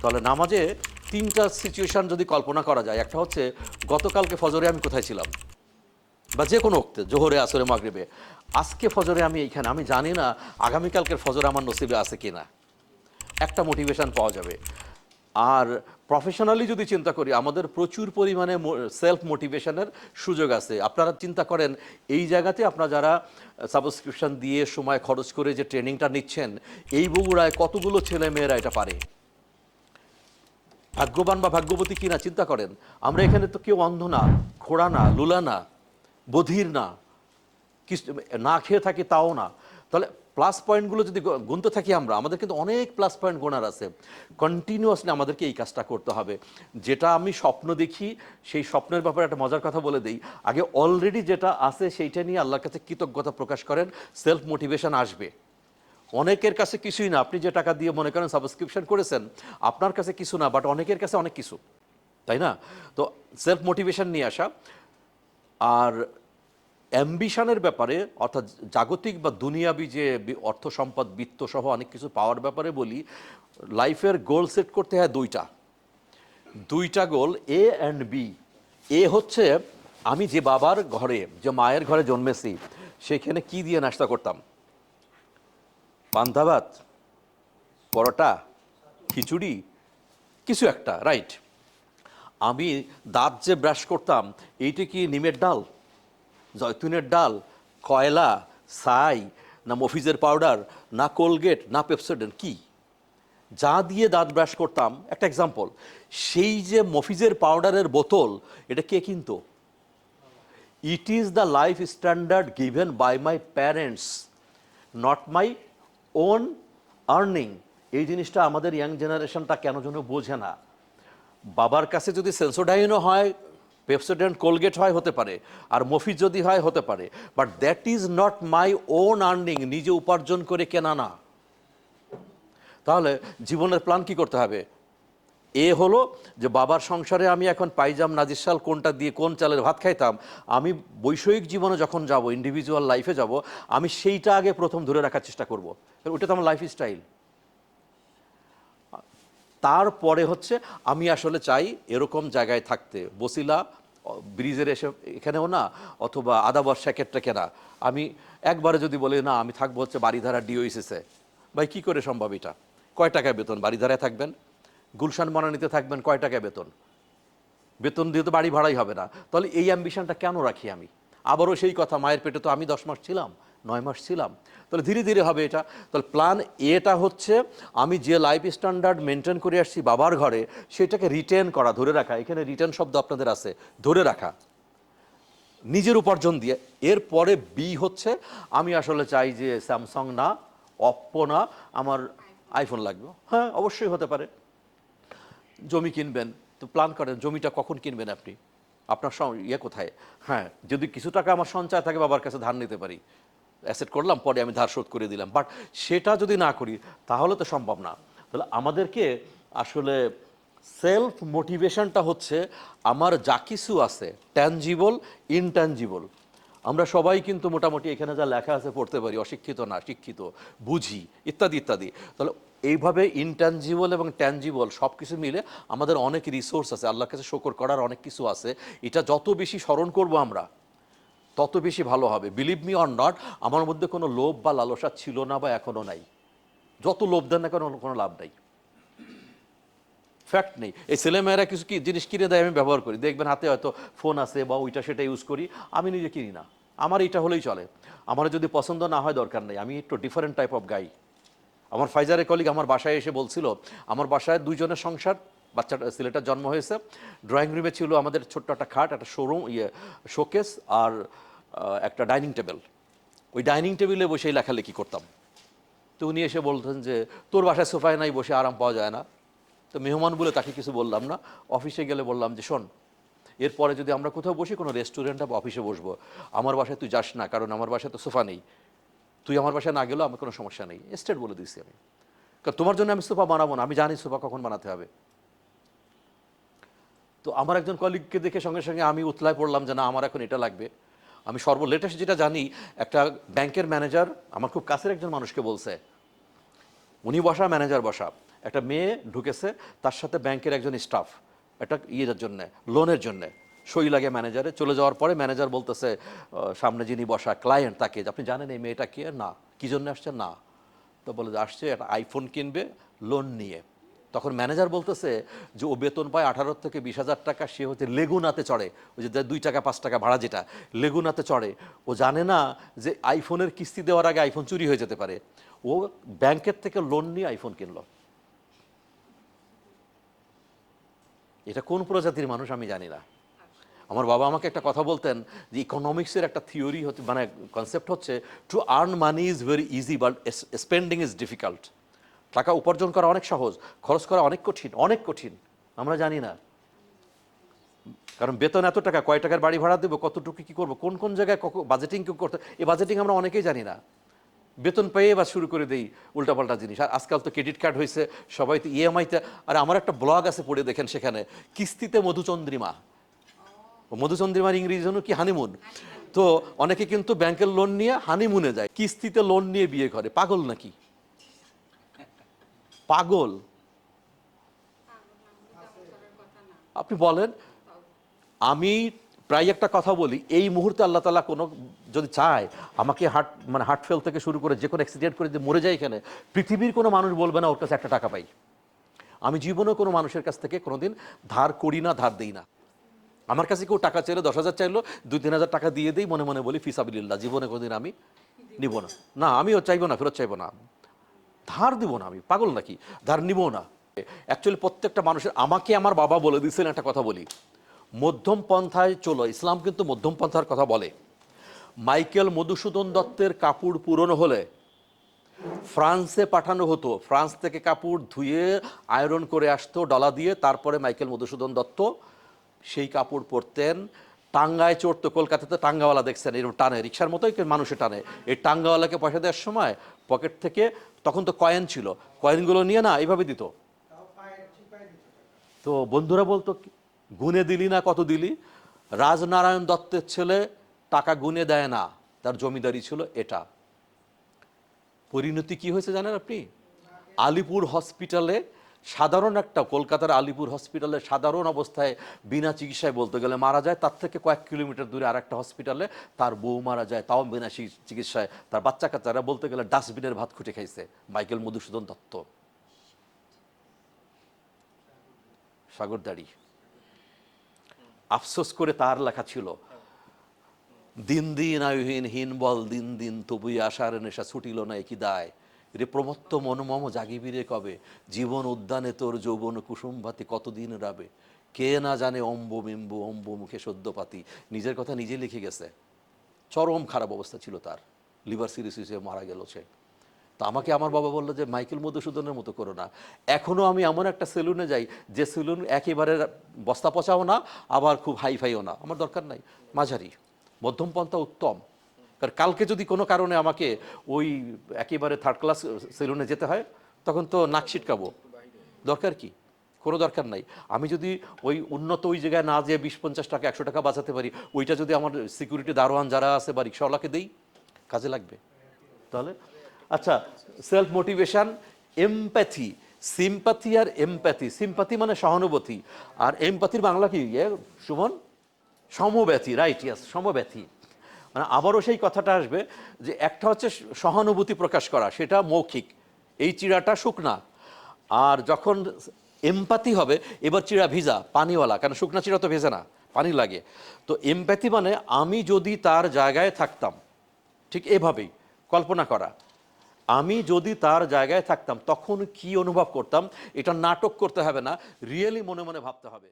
তাহলে নামাজে তিনটা সিচুয়েশন যদি কল্পনা করা যায়, একটা হচ্ছে গতকালকে ফজরে আমি কোথায় ছিলাম? বা যে কোনো ওক্তে, জোহরে, আসরে, মাগরিবে। আজকে ফজরে আমি এইখানে, আমি জানি না আগামীকালকের ফজরে আমার নসিবে আছে কি না একটা মোটিভেশন পাওয়া যাবে। আর প্রফেশনালি যদি চিন্তা করি, আমাদের প্রচুর পরিমাণে সেলফ মোটিভেশনের সুযোগ আছে। আপনারা চিন্তা করেন, এই জায়গাতে আপনারা যারা সাবস্ক্রিপশন দিয়ে সময় খরচ করে যে ট্রেনিংটা নিচ্ছেন, এই বগুড়ায় কতগুলো ছেলে মেয়েরা এটা পারে? ভাগ্যবান বা ভাগ্যবতী কিনা চিন্তা করেন। আমরা এখানে তো কেউ অন্ধ না খোড়া না, লুলা না, বধির না না খেয়ে থাকি তাও না। তাহলে প্লাস পয়েন্টগুলো যদি গুনতে থাকি আমরা, আমাদের কিন্তু অনেক প্লাস পয়েন্ট গোনার আছে। কন্টিনিউয়াসলি আমাদেরকে এই কাজটা করতে হবে। যেটা আমি স্বপ্ন দেখি, সেই স্বপ্নের ব্যাপারে একটা মজার কথা বলে দিই। আগে অলরেডি যেটা আছে, সেইটা নিয়ে আল্লাহর কাছে কৃতজ্ঞতা প্রকাশ করেন সেলফ মোটিভেশন আসবে। অনেকের কাছে কিছুই না। আপনি যে টাকা দিয়ে মনে করেন সাবস্ক্রিপশন করেছেন, আপনার কাছে কিছু না বাট অনেকের কাছে অনেক কিছু, তাই না? তো সেলফ মোটিভেশন নিয়ে আসা। আর অ্যাম্বিশনের ব্যাপারে, অর্থাৎ জাগতিক বা দুনিয়াবি যে অর্থ সম্পদ, বিত্ত সহ অনেক কিছু পাওয়ার ব্যাপারে বলি লাইফের গোল সেট করতে হয় দুইটা। দুইটা গোল এ অ্যান্ড বি এ হচ্ছে, আমি যে বাবার ঘরে, যে মায়ের ঘরে জন্মেছি, সেখানে কি দিয়ে নাস্তা করতাম? পান্তা ভাত পরোটা, খিচুড়ি, কিছু একটা, রাইট। আমি দাঁত যে ব্রাশ করতাম, এইটা কি নিমের ডাল, জয়তুনের ডাল, কয়লা সাই না মফিজের পাউডার, না কোলগেট, না পেপসোডেন্ট, কি? যা দিয়ে দাঁত ব্রাশ করতাম, একটা এক্সাম্পল সেই যে মফিজের পাউডারের বোতল, এটা কে কিনতো? It is the life standard given by my parents not my own earning এই জিনিসটা আমাদের ইয়াং জেনারেশনটা কেন যেন বোঝে না। বাবার কাছে যদি সেন্সোডাইনও হয় পেপসোডেন্ট কোলগেট হয়, হতে পারে, আর মফিজ যদি হয়, হতে পারে। But that is not my own earning নিজে উপার্জন করে কেনা না। তাহলে জীবনের প্ল্যান কি করতে হবে? এ হলো যে বাবার সংসারে আমি এখন পাইজাম নাজির শাল কোনটা দিয়ে কোন চালের ভাত খাইতাম, আমি বৈষয়িক জীবনে যখন যাব ইন্ডিভিজুয়াল লাইফে যাব, আমি সেইটা আগে প্রথম ধরে রাখার চেষ্টা করব। ওটা তো আমার লাইফ স্টাইল তারপরে হচ্ছে আমি আসলে চাই এরকম জায়গায় থাকতে। বসিলা ব্রিজের এসে এখানেও না, অথবা আদাবর স্যাকেটটা কেনা। আমি একবারে যদি বলি, না, আমি থাকব হচ্ছে বাড়িধারা ডিওইসিসে ভাই, কী করে সম্ভব এটা? কয় টাকায় বেতন? বাড়িধারায় থাকবেন? গুলশান বনানীতে থাকবেন কয় টাকা বেতন? বেতন দিয়ে তো বাড়ি ভাড়াই হবে না। তাহলে এই অ্যাম্বিশনটা কেন রাখি আমি? আবারও সেই কথা, মায়ের পেটে তো আমি দশ মাস ছিলাম, নয় মাস ছিলাম। তাহলে ধীরে ধীরে হবে এটা। তাহলে প্ল্যান এটা হচ্ছে, আমি যে লাইফ স্ট্যান্ডার্ড মেনটেন করে আসছি বাবার ঘরে, সেটাকে রিটেন করা, ধরে রাখা। এখানে রিটার্ন শব্দ আপনাদের আছে, ধরে রাখা। নিজের উপার্জন দিয়ে। এরপরে বি হচ্ছে, আমি আসলে চাই যে স্যামসাং না অপ্পো না, আমার আইফোন লাগবে। হ্যাঁ অবশ্যই হতে পারে। জমি কিনবেন, তো প্ল্যান করেন জমিটা কখন কিনবেন আপনি? আপনার ইয়ে কোথায়? হ্যাঁ যদি কিছু টাকা আমার সঞ্চয় থাকে, বাবার কাছে ধার নিতে পারি। অ্যাসেট করলাম, পরে আমি ধার শোধ করে দিলাম। বাট সেটা যদি না করি, তাহলে তো সম্ভব না। তাহলে আমাদেরকে আসলে সেলফ মোটিভেশনটা হচ্ছে, আমার যা কিছু আছে ট্যানজিবল ইনট্যানজিবল আমরা সবাই কিন্তু মোটামুটি এখানে যা লেখা আছে পড়তে পারি, অশিক্ষিত না, শিক্ষিত, বুঝি, ইত্যাদি ইত্যাদি। তাহলে এইভাবে ইনট্যানজিবল এবং ট্যানজিবল সব কিছু মিলে আমাদের অনেক রিসোর্স আছে, আল্লাহর কাছে শকর করার অনেক কিছু আছে। এটা যত বেশি স্মরণ করব আমরা, তত বেশি ভালো হবে। বিলিভ মি অর নট আমার মধ্যে কোনো লোভ বা লালসা ছিল না বা এখনও নাই। যত লোভ দেন না কেন, কোনো লাভ নাই। ফ্যাক্ট নেই। এই ছেলেমেয়েরা কিছু কি জিনিস কিনে দেয় আমি ব্যবহার করি। দেখবেন হাতে হয়তো ফোন আছে বা ওইটা সেটা ইউজ করি, আমি নিজে কিনি না। আমার এটা হলেই চলে। আমার যদি পছন্দ না হয় দরকার নেই। আমি একটু ডিফারেন্ট টাইপ অফ গাই আমার ফাইজারের কলিগ আমার বাসায় এসে বলছিল, আমার বাসায় দুইজনের সংসার, বাচ্চাটা, ছেলেটার জন্ম হয়েছে। ড্রয়িং রুমে ছিল আমাদের ছোট্ট একটা খাট, একটা শোরুম ইয়ে শোকেস আর একটা ডাইনিং টেবিল ওই ডাইনিং টেবিলে বসেই লেখালেখি করতাম। তো উনি এসে বলতেন যে, তোর বাসায় সোফায় নাই বসে আরাম পাওয়া যায় না। তো মেহমান বলে তাকে কিছু বললাম না। অফিসে গেলে বললাম যে, শোন এরপরে যদি আমরা কোথাও বসি কোনো রেস্টুরেন্ট বা অফিসে বসবো, আমার বাসায় তুই যাস না, কারণ আমার বাসায় তো সোফা নেই। তুই আমার বাসায় না গেলেও আমার কোনো সমস্যা নেই। স্টেট বলে দিচ্ছি আমি। কারণ তোমার জন্য আমি সোফা বানাবো না, আমি জানি সোফা কখন বানাতে হবে। তো আমার একজন কলিগকে দেখে সঙ্গে সঙ্গে আমি উতলায় পড়লাম যে না, আমার এখন এটা লাগবে। আমি সর্ব লেটেস্ট যেটা জানি, একটা ব্যাংকের ম্যানেজার আমার খুব কাছের একজন মানুষকে বলছে, উনি বসা ম্যানেজার বসা। একটা মেয়ে ঢুকেছে, তার সাথে ব্যাংকের একজন স্টাফ একটা ইয়ের জন্য লোনের জন্য। সই লাগে ম্যানেজারে চলে যাওয়ার পরে ম্যানেজার বলতেছে সামনে যিনি বসা ক্লায়েন্ট তাকে। আপনি জানেন এই মেয়েটা কে? না। কি জন্য আসছে? না। তো বলে যে, আসছে একটা আইফোন কিনবে লোন নিয়ে। তখন ম্যানেজার বলতেছে যে, ও বেতন পায় আঠারো থেকে বিশ হাজার টাকা, সে হচ্ছে লেগুনাতে চড়ে। ওই যে, দুই টাকা, পাঁচ টাকা ভাড়া যেটা, লেগুনাতে চড়ে। ও জানে না যে আইফোনের কিস্তি দেওয়ার আগে আইফোন চুরি হয়ে যেতে পারে। ও ব্যাংকের থেকে লোন নিয়ে আইফোন কিনলো। এটা কোন প্রজাতির মানুষ আমি জানি না। আমার বাবা আমাকে একটা কথা বলতেন যে ইকোনমিক্সের একটা থিওরি হচ্ছে মানে কনসেপ্ট হচ্ছে to earn money is very easy but spending is difficult টাকা উপার্জন করা অনেক সহজ, খরচ করা অনেক কঠিন অনেক কঠিন, আমরা জানি না। কারণ বেতন এত টাকা, কয় টাকার বাড়ি ভাড়া দেবো, কতটুকু কী করব, কোন কোন জায়গায় বাজেটিং কেউ করতে এই বাজেটিং আমরা অনেকেই জানি না। বেতন পেয়ে বা শুরু করে দেই উল্টাপাল্টা জিনিস। আর আজকাল তো ক্রেডিট কার্ড হয়েছে সবাই তো ইএমআইতে আর আমার একটা ব্লগ আছে পড়ে দেখেন সেখানে কিস্তিতে মধুচন্দ্রিমা। মধুচন্দ্রিমার ইংরেজি জন্য কি হানিমুন। তো অনেকে কিন্তু ব্যাংকের লোন নিয়ে হানিমুনে যায় কিস্তিতে লোন নিয়ে বিয়ে করে। পাগল নাকি? পাগল। আপনি বলেন আমি প্রায় একটা কথা বলি, এই মুহূর্তে আল্লাহ তালা কোনো, যদি চায়, আমাকে হার্ট মানে হার্ট ফেল থেকে শুরু করে যে কোনো অ্যাক্সিডেন্ট করে যদি মরে যায় এখানে, পৃথিবীর কোনো মানুষ বলবে না ওর কাছে একটা টাকা পাই। আমি জীবনে কোনো মানুষের কাছ থেকে কোনোদিন ধার করি না, ধার দিই না। আমার কাছে কেউ টাকা চাইলো, দশ হাজার চাইলো, দুই তিন হাজার টাকা দিয়ে দিই, মনে মনে বলি ফিসাবিল্লা জীবনে কোনোদিন আমি নিব না। না, আমিও চাইব না, ফেরত চাইব না। ধার দিব না আমি, পাগল নাকি? ধার নিব না। অ্যাকচুয়ালি প্রত্যেকটা মানুষের, আমাকে আমার বাবা বলে দিয়েছিলেন একটা কথা বলি। মধ্যম পন্থায় চলো। ইসলাম কিন্তু মধ্যম পন্থার কথা বলে। মাইকেল মধুসূদন দত্তের কাপড় পুরনো হলে ফ্রান্সে পাঠানো হতো। ফ্রান্স থেকে কাপড় ধুয়ে আয়রন করে আসতো ডলা দিয়ে। তারপরে মাইকেল মধুসূদন দত্ত সেই কাপড় পরতেন। টাঙ্গায় চড়তো কলকাতাতে টাঙ্গাওয়ালা দেখছেন এরকম টানে রিক্সার মতোই মানুষে টানে। এই টাঙ্গাওয়ালাকে পয়সা দেওয়ার সময় পকেট থেকে তখন তো কয়েন ছিল কয়েনগুলো নিয়ে না এইভাবে দিত। তো বন্ধুরা বলতো গুনে দিলি না কত দিলি? রাজনারায়ণ দত্তের ছেলে টাকা গুনে দেয় না, তার জমিদারি ছিল এটা। পরিণতি কি হয়েছে জানেন আপনি? আলিপুর হসপিটালে সাধারণ একটা, কলকাতার আলিপুর হসপিটালে সাধারণ অবস্থায় বিনা চিকিৎসায় বলতে গেলে মারা যায়, তার থেকে কয়েক কিলোমিটার দূরে আর একটা হসপিটালে তার বউ মারা যায়, তাও বিনা চিকিৎসায়। তার বাচ্চা কাচ্চারা বলতে গেলে ডাস্টবিনের ভাত খুঁটে খাইছে, মাইকেল মধুসূদন দত্ত। সাগরদাড়ি। আফসোস করে তার লেখা ছিল, দিন দিন আয়ুহীন হীন বল, দিন দিন তবুই আশার নেশা ছুটিল না একই দায়। রে প্রমত্ত মনমম জাগিবিরে কবে? জীবন উদ্যানে তোর যৌবন কুসুমভাতি কতদিন রাবে? কে না জানে অম্ব বিম্ব, অম্ব মুখে সদ্যপাতি। নিজের কথা নিজে লিখে গেছে। চরম খারাপ অবস্থা ছিল তার। লিভার সিরিসিসে মারা গেল সে। তো আমাকে আমার বাবা বলল যে, মাইকেল মধুসূদনের মতো করো না। এখনও আমি এমন একটা সেলুনে যাই, যে সেলুন একেবারে বস্তা পচাও না, আবার খুব হাই ফাইও না। আমার দরকার নাই। মাঝারি। মধ্যম পন্থা উত্তম। কারণ কালকে যদি কোনো কারণে আমাকে ওই একেবারে থার্ড ক্লাস সেলুনে যেতে হয়, তখন তো নাক ছিটকাবো। দরকার কি? কোনো দরকার নাই। আমি যদি ওই উন্নত ওই জায়গায় না যেয়ে বিশ পঞ্চাশ টাকা, একশো টাকা বাঁচাতে পারি, ওইটা যদি আমার সিকিউরিটি দারোয়ান যারা আছে বা রিক্সাওয়ালাকে দেই, কাজে লাগবে। তাহলে আচ্ছা সেলফ মোটিভেশন এমপ্যাথি সিম্পাথি আর এমপ্যাথি সিম্পাথি মানে সহানুভূতি। আর এমপ্যাথির বাংলা কি? সুমন? সমব্যথী রাইট ইয়াস সমব্যথী। মানে আবারও সেই কথাটা আসবে যে একটা হচ্ছে সহানুভূতি প্রকাশ করা, সেটা মৌখিক। এই চিড়াটা শুকনা। আর যখন এমপ্যাথি হবে, এবার চিড়া ভিজা, পানিওয়ালা। কারণ শুকনা চিড়া তো ভেজে না, পানি লাগে। তো এমপ্যাথি মানে আমি যদি তার জায়গায় থাকতাম, ঠিক এভাবেই, কল্পনা করা। আমি যদি তার জায়গায় থাকতাম, তখন কি অনুভব করতাম? এটা নাটক করতে হবে না রিয়েলি মনে মনে ভাবতে হবে।